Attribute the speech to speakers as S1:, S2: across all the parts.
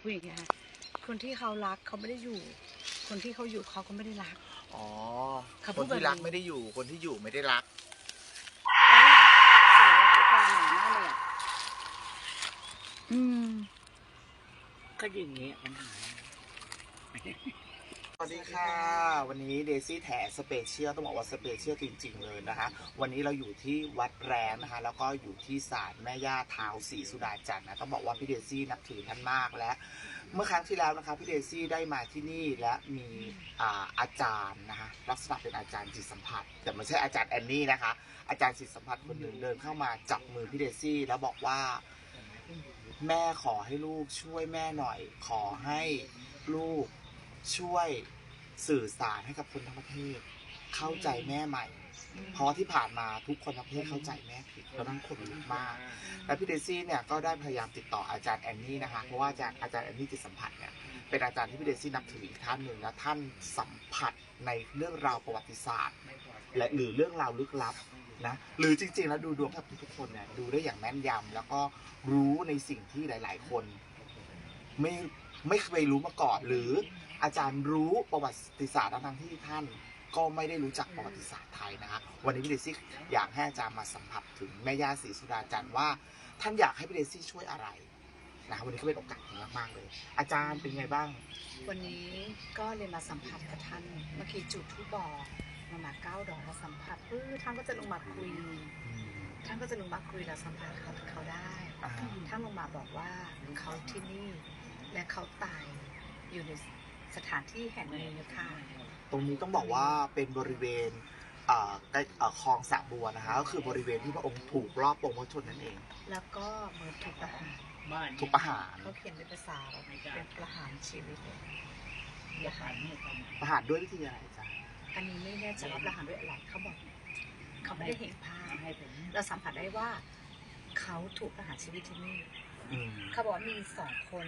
S1: ผู้หญิงนะคะคนที่เขารักเขาไม่ได้อยู่ คนที่เขาอยู่เขาก็ไม่ได้รัก
S2: อ๋อ
S1: เขา
S2: ค
S1: พู
S2: น
S1: ดแบบ
S2: ที่รัก
S1: นี้
S2: ไม่ได้อยู่ คนที่อยู่ไม่ได้รัก
S1: อืม
S3: ก็อย่างนี้ปัญหา
S2: สวัสดีค่ะ วันนี้เดซี่แถสเปเชียลต้องบอกว่าสเปเชียลจริง ๆ เลยนะคะ วันนี้เราอยู่ที่วัดแรมนะคะ แล้วก็อยู่ที่ศาลแม่ย่าเท้าศรีสุดาจันทร์นะต้องบอกว่าพี่เดซี่นับถือท่านมากและเมื่อครั้งที่แล้วนะคะพี่เดซี่ได้มาที่นี่และมีอาอาจารย์นะคะลักษณะเป็นอาจารย์จิตสัมผัส แต่ไม่ใช่อาจารย์แอนนี่นะคะ อาจารย์จิตสัมผัสคนหนึ่งเดินเข้ามาจับมือพี่เดซี่แล้วบอกว่าแม่ขอให้ลูกช่วยแม่หน่อยขอให้ลูก ช่วยสื่อสารให้กับคนทั้งประเทศ เข้าใจแม่ใหม่ เพราะว่าที่ผ่านมาทุกคนทั้งประเทศเข้าใจแม่ผิดแล้วนั่นคนลุกมาก และพี่เดซี่เนี่ยก็ได้พยายามติดต่ออาจารย์แอนนี่นะคะ เพราะว่าอาจารย์อาจารย์แอนนี่จิตสัมผัสเนี่ยเป็นอาจารย์ที่พี่เดซี่นับถืออีกท่านหนึ่งและท่านสัมผัสในเรื่องราวประวัติศาสตร์ และหรือเรื่องราวลึกลับนะหรือจริงๆ แล้วดูดวงกับทุกๆคนเนี่ยดูได้อย่างแม่นยำแล้วก็รู้ในสิ่งที่หลาย ๆ คน ไม่ไม่เคยรู้มาก่อนหรือ อาจารย์รู้ประวัติศาสตร์ทั้งๆที่ท่านก็ไม่ได้รู้จักประวัติศาสตร์ไทยนะคะวันนี้พี่เดซี่อยากให้อาจารย์มาสัมผัสถึงแม่ย่าศรีสุดาจันทร์ว่า ท่านอยากให้พี่เดซี่ช่วยอะไรนะวันนี้ก็เป็นโอกาสดีมากๆเลย อาจารย์เป็นไงบ้าง
S1: วันนี้ก็เลยมาสัมผัสกับท่านเมื่อกี้จุดทูบบอกมามาเก้าดอกแล้วสัมผัสเออท่านก็จะลงมาคุยท่านก็จะลงมาคุยแล้วสัมผัสเขาเขาได้
S2: อ่า
S1: ท่านลงมาบอกว่าเขาที่นี่และเขาตายอยู่ใน สถานที่แห่งนี้ค่ะ
S2: ตรงนี้ต้องบอกว่าเป็นบริเวณเอ่อใกล้เอ่อคลองสระบัวนะคะก็คือบริเวณที่พระองค์ถูกรอบปรงพระชนม์นั่นเอง
S1: แล้วก็เหมือนถูกประหาร
S3: บ้าน
S2: ถูกประหาร
S1: เขาเขียนเป็นภาษาเป็นประหารชีวิตเลยประหาร
S2: ประหารด้วยวิธีอะไรอาจารย์
S1: อันนี้ไม่แน่ใจว่าประหารด้วยอะไรเขาบอกเขาไม่ได้เห็นภาพ
S3: ให้ผม
S1: เราสัมผัสได้ว่าเขาถูกประหารชีวิตที่นี่
S2: อืม
S1: เขาบอกว่ามีสองคน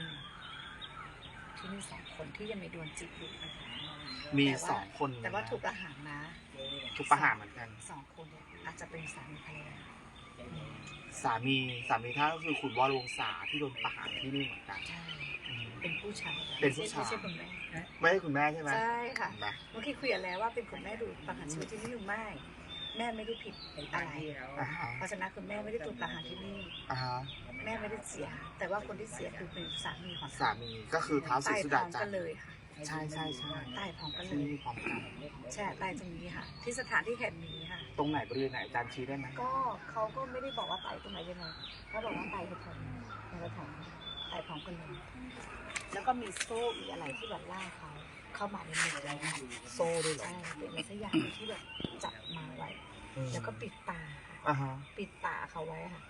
S1: ที่มีสองคนที่ยังมีดวงจิตอยู่
S2: มี
S1: แต่ว่า
S2: สองคน
S1: แต่ว่าถูกประหารนะ
S2: ถูกประหารเหมือนกัน
S1: สองคนเนี่ยอาจจะเป็นสามีภรรยาอืม
S2: สามีสามีท่านก็คือคุณวรวงศาที่โดนประหารที่นี่เหมือนกัน
S1: ใช่
S2: อืม
S1: เป็นผู้ชาย
S2: เป็นผู้ชาย
S1: ไม่ใช่คุณแม่
S2: ไม่ใช่คุณแม่ใช่ไหม
S1: ใช่ค่ะ
S2: เห็นไหม
S1: เมื่อกี้คุยกันแล้วว่าเป็นคุณแม่ดูประหารชีวิตที่นี่หรือไม่ แม่ไม่ได้ผิด
S3: เป็น
S1: อะ
S3: บ้าน
S1: ไร
S3: ที่เรา
S2: อ่าฮะ
S1: เพราะฉะนั้นคุณแม่ไม่ได้ถูกประหารที่นี่
S2: อ่าฮะ
S1: แม่ไม่ได้เสีย แต่ว่าคนที่เสียคือเป็นสามีของ
S2: สามีก็คือเท้าวศรี
S1: ตาย
S2: สุ
S1: พร้
S2: ดา
S1: อม
S2: จั
S1: กันน
S2: ทร์
S1: เลยค่ะ
S2: ใช่ใช่ใช่
S1: ตายพร้อมกันเล
S2: ที่
S1: ย
S2: นี่พร้อมกัน
S1: ใช่ตายตรงนี้ค่ะ ที่สถานที่แห่งนี้ค่ะ
S2: ตรงไหนบริเวณไหนอาจารย์ชี้ได้ไหม
S1: ก็เขาก็ไม่ได้บอกว่าตายตรงไหนยังไงเขาบอกว่าตายแถวนี้ในแถวนี้ตายพร้อมกันเลยแล้วก็มีโซ่อีกอะไรที่แบบล่ากเขาเข้ามาในมือเลยค่ะ
S2: โซ่ด้วยเหรอ
S1: ใช่เป็นอะไรสักอย่างที่แบบจับมาไว้
S2: อืม
S1: แล้วก็ปิดตาค่ะ
S2: อ่าฮะ
S1: ปิดตาเขาไว้ค่ะ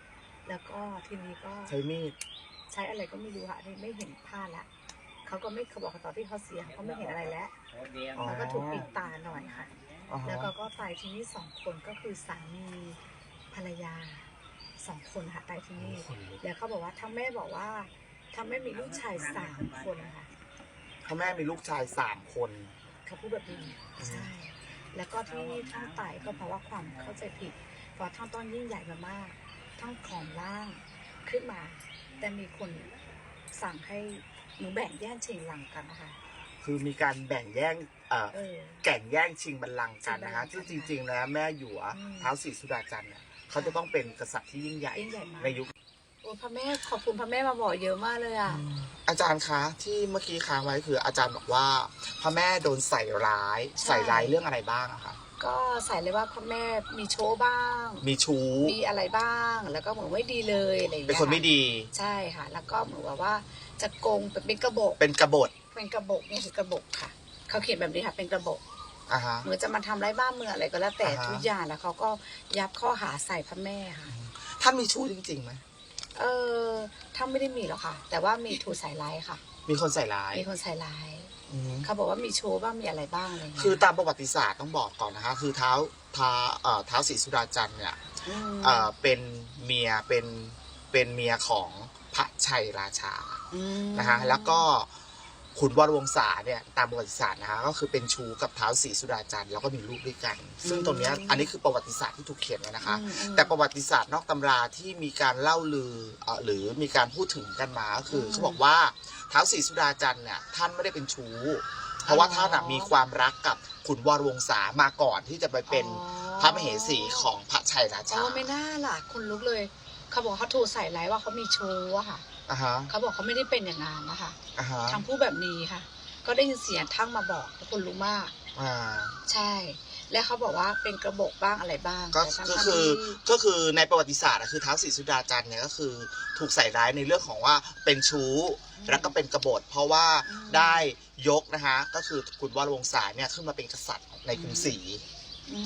S1: แล้วก็ทีนี้ก็
S2: ใช้มีด
S1: ใช้อะไรก็ไม่รู้ค่ะอันนี้ไม่เห็นผ้าละเขาก็ไม่เขาบอกว่าตอนที่เขาเสียเขาก็ไม่เห็นอะไรแล้ว
S2: อ๋อ
S1: เขาก็ถูกปิดตาหน่อยค่ะ
S2: อ่าฮะ
S1: แล้วก็ก็ตายที่นี่สองคนก็คือสามีภรรยาสองคนค่ะตายที่นี่
S2: คนลุก
S1: แล้วเขาบอกว่าถ้าแม่บอกว่าถ้าแม่มีลูกชายสามคนนะคะ
S2: พ่อแม่มีลูกชายสามคน
S1: เขาพูดแบบนี้ใช่ แล้วก็ที่ท่านตายก็เพราะว่าความเข้าใจผิดเพราะท่านต้นยิ่งใหญ่มามาก ท่านผอมล่างขึ้นมา แต่มีคนสั่งให้หนูแบ่งแย่งชิงหลังกันนะคะ
S2: คือมีการแบ่งแย่งเอ่อ
S1: เออ
S2: แก่งแย่งชิงบัลลังก์กันนะคะ
S1: ชิงบัลลั
S2: ที่
S1: งก์
S2: จริงๆแล้วแม่หยว
S1: อืม
S2: เท้าวศรีสุดาจันทร์เนี่ยเขาจะต้องเป็นกษัตริย์ที่ยิ่งใหญ่
S1: ยิ่งใหญ่มาก
S2: ในยุค
S1: โอ้พระแม่ขอบคุณพระแม่มาบอกเยอะมากเลยอะ
S2: อาจารย์คะที่เมื่อกี้ค้างไว้คืออาจารย์บอกว่าพระแม่โดนใส่ร้าย
S1: ใช่
S2: ใส่ร้ายเรื่องอะไรบ้างอะคะ
S1: ก็ใส่เลยว่าพระแม่มีโชว์บ้าง
S2: มีชู้
S1: มีอะไรบ้าง แล้วก็เหมือนไม่ดีเลยอะไรอย่าง
S2: เป็น
S1: เงี้ย
S2: คนไม่ดี
S1: ใช่ค่ะ แล้วก็เหมือนว่าว่าจะโกงเป็นกระบอก
S2: เป็นกบฏ
S1: เป็นกระบอกนี่คือกระบอกค่ะ เขาเขียนแบบนี้ค่ะ เป็นกระบอก
S2: อะฮะ
S1: เหมือนจะมาทำร้ายบ้านเมืองอะไรก็แล้วแต่
S2: อ่าฮะ
S1: ทุกอย่างแล้วเขาก็ยัดข้อหาใส่พระแม่ค่ะ
S2: ท่านมีชู้จริงๆไหม
S1: เออถ้าไม่ได้มีหรอกค่ะ แต่ว่ามีถูกใส่ร้ายค่ะ
S2: มีคนใส่ร้าย
S1: มีคนใส่ร้าย
S2: อือฮึ
S1: เขาบอกว่ามีโชว์บ้างมีอะไรบ้างอะไรอย่างเงี้ย
S2: คือตามประวัติศาสตร์ต้องบอกก่อนนะคะ คือเท้าเท้าเอ่อเท้าวศรีสุดาจันทร์เนี่ย
S1: อืม
S2: เอ่อเป็นเมียเป็นเป็นเมียของพระชัยราชา
S1: อืม
S2: นะคะแล้วก็ ขุนวรวงศาเนี่ยตามประวัติศาสตร์นะคะก็คือเป็นชู้กับเท้าวศรีสุดาจันทร์แล้วก็มีลูกด้วยกัน ซึ่งตรงเนี้ยอันนี้คือประวัติศาสตร์ที่ถูกเขียนไว้นะคะ
S1: อืมอืม
S2: แต่ประวัติศาสตร์นอกตำราที่มีการเล่าลือเอ่อหรือมีการพูดถึงกันมาก็คืออ
S1: ม
S2: เขาบอกว่าท้าวศรีสุดาจันทร์เนี่ยท่านไม่ได้เป็นชู้ เพราะว่าท่านน่ะมีความรักกับขุนวรวงศามาก่อนที่จะไปเป็น
S1: อ๋อ
S2: พระมเหสีของพระชัยรา
S1: อ๋
S2: ชา
S1: อไม่น่าล่ะคนลุกเลย เขาบอกเขาถูกใส่ร้ายว่าเขามีโชว์อะค่ะ
S2: อ่าฮะ
S1: เขาบอกเขาไม่ได้เป็นอย่างนั้นนะคะ
S2: อ่าฮะ
S1: ทางผู้แบบนี้ค่ะ ก็ได้ยินเสียงทั้งมาบอกคนรู้มาก
S2: อ่า
S1: ใช่ และเขาบอกว่าเป็นกระบอกบ้างอะไรบ้าง
S2: ก็
S1: แต่ทั้ง
S2: ก็
S1: ๆ
S2: คือ
S1: ที่
S2: ก็คือในประวัติศาสตร์อะคือท้าวศรีสุดาจันทร์เนี่ยก็คือถูกใส่ร้ายในเรื่องของว่าเป็นชู้
S1: อืม
S2: แล้วก็เป็นกบฏเพราะว่า
S1: อืม
S2: ได้ยกนะคะก็คือขุนวรวงศาเนี่ยขึ้นมาเป็นกษัตริย์ในกรุงศรี
S1: อื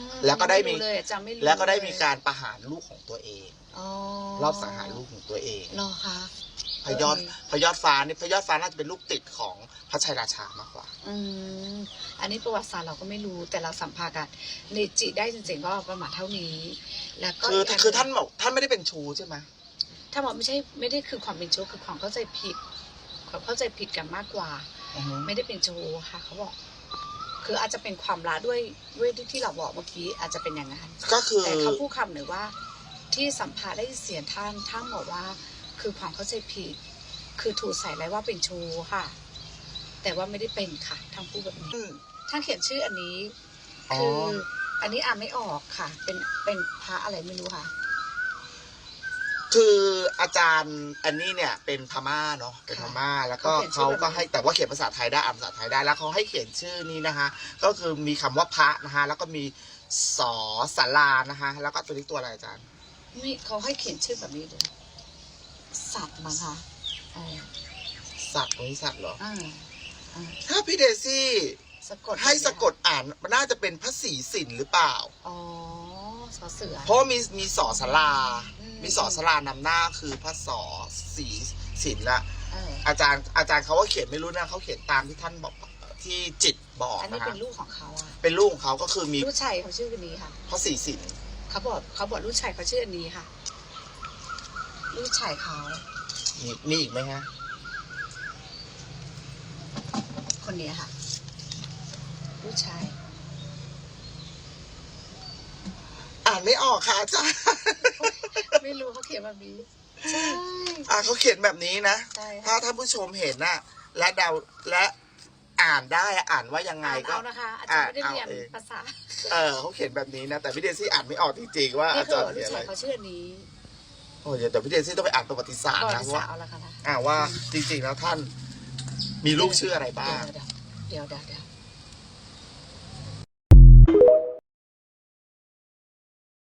S1: ม
S2: แล้วก็ได้มี
S1: รู้เลยจำไม่รู้
S2: แล้วก็ได้
S1: เย
S2: มีการประหารลูกของตัวเอง
S1: อ๋อ
S2: รอบสังหารลูกของตัวเอง
S1: รอคะ
S2: พระยอดพระยอดฟ้านี่พระยอดฟ้าน่าจะเป็นลูกติดของพระชัยราชามากกว่า
S1: อืมอันนี้ประวัติศาสตร์เราก็ไม่รู้แต่เราสัมภาษณ์กันเนจิได้จริงๆก็ประมาณเท่านี้ แล้วก็
S2: คือ
S1: อีกน
S2: คือท่านบอกท่านไม่ได้เป็นชู้ใช่ไหม
S1: ถ้าบอกไม่ใช่ไม่ได้คือความเป็นชู้คือความเข้าใจผิดความเข้าใจผิดกันมากกว่า
S2: อือฮึ
S1: ไม่ได้เป็นชู้ค่ะ เขาบอก คืออาจจะเป็นความรักด้วยด้วยที่ที่เราบอกเมื่อกี้อาจจะเป็นอย่างนั้น
S2: ก็คือ
S1: แต่เขาพูดคำหนึ่งว่า ที่สัมภาษณ์ได้เสียงท่านท่านบอกว่า คือความเข้าใจผิด คือถูกใส่ร้ายว่าเป็นชู้ค่ะ แต่ว่าไม่ได้เป็นค่ะท่านพูดแบบนี้
S2: อืม
S1: ท่านเขียนชื่ออันนี้
S2: อ๋อ
S1: คืออันนี้อ่านไม่ออกค่ะ เป็นเป็นพระอะไรไม่รู้ค่ะ
S2: คืออาจารย์อันนี้เนี่ยเป็นพม่าเนาะเป็นพม่าแล้วก็
S1: เขา
S2: เขา
S1: เขียนชื่อแบบนี้
S2: ก็ให้แต่ว่าเขียนภาษาไทยได้อ่านภาษาไทยได้แล้วเขาให้เขียนชื่อนี้นะคะ ก็คือมีคำว่าพระนะคะแล้วก็มีสอสารานะคะแล้วก็ตัวนี้ตัวอะไรอาจารย์
S1: นี่เขาให้เขียนชื่อแบบนี้เลยสัตว์มั้งคะเออ
S2: สัตว์ตรงนี้สัตว์เหรอ
S1: อ่าอ่า
S2: ถ้าพี่เดซี่
S1: สะกด
S2: ให้สะกดอ่านมันน่าจะเป็นพระศรีสินหรือเปล่า
S1: อ๋อสอเสือ
S2: เพราะว่ามีมีสอสารา
S1: อื ม
S2: มีสอสารานำหน้าคือพระสอศรีสินละ
S1: เออ
S2: อาจารย์อาจารย์เขาก็เขียนไม่รู้นะเขาเขียนตามที่ท่านบอกที่จิตบอก
S1: อันนี้
S2: นะ
S1: เป็
S2: คะ
S1: นลูกของเขาอะ
S2: เป็นลูกของเขาก็คือมี
S1: ลูกชายเขาชื่ออันนี้ค่ะ
S2: พระศรีสิน
S1: เขาบอกเขาบอกลูกชายเขาชื่ออันนี้ค่ะ ลูกชายเขา
S2: มีมีอีกไหมฮะ
S1: คนนี้ค่ะ ลูกชาย
S2: อ่านไม่ออกค่ะอาจารย์
S1: ไม่รู้เขาเขียนแบบนี้ ใช่
S2: อ่าเขาเขียนแบบนี้นะ
S1: ใช่
S2: ถ้า
S1: ค่ะ
S2: ท่านผู้ชมเห็นน่ะ และเดาและอ่านได้อ่านว่ายังไง
S1: อ่าน
S2: ก็
S1: เอานะคะ อาจารย์ไม่ได้
S2: อ่าน
S1: เรียน
S2: เอาเอง
S1: ภาษา
S2: เออเขาเขียนแบบนี้นะ แต่พี่เดซี่อ่านไม่ออกจริงๆว่า
S1: นี่
S2: อา
S1: คื
S2: จา
S1: อ
S2: รย์
S1: ลู
S2: เขีย
S1: ก
S2: นอะไร
S1: ชายเขาชื่ออันนี้
S2: โอ้ยแต่พี่เดซี่ต้องไปอ่านประวัติศาสตร์
S1: ประวั
S2: นะ
S1: ติ
S2: ว่า
S1: ศาสตร์เอาละค่ะนะ
S2: อ่าว่าจริงๆแล้วท่านมีลูกชื่ออะไรบ้าง
S1: เดี๋ยวเดี๋ยวเดี๋ยวเดี๋ยว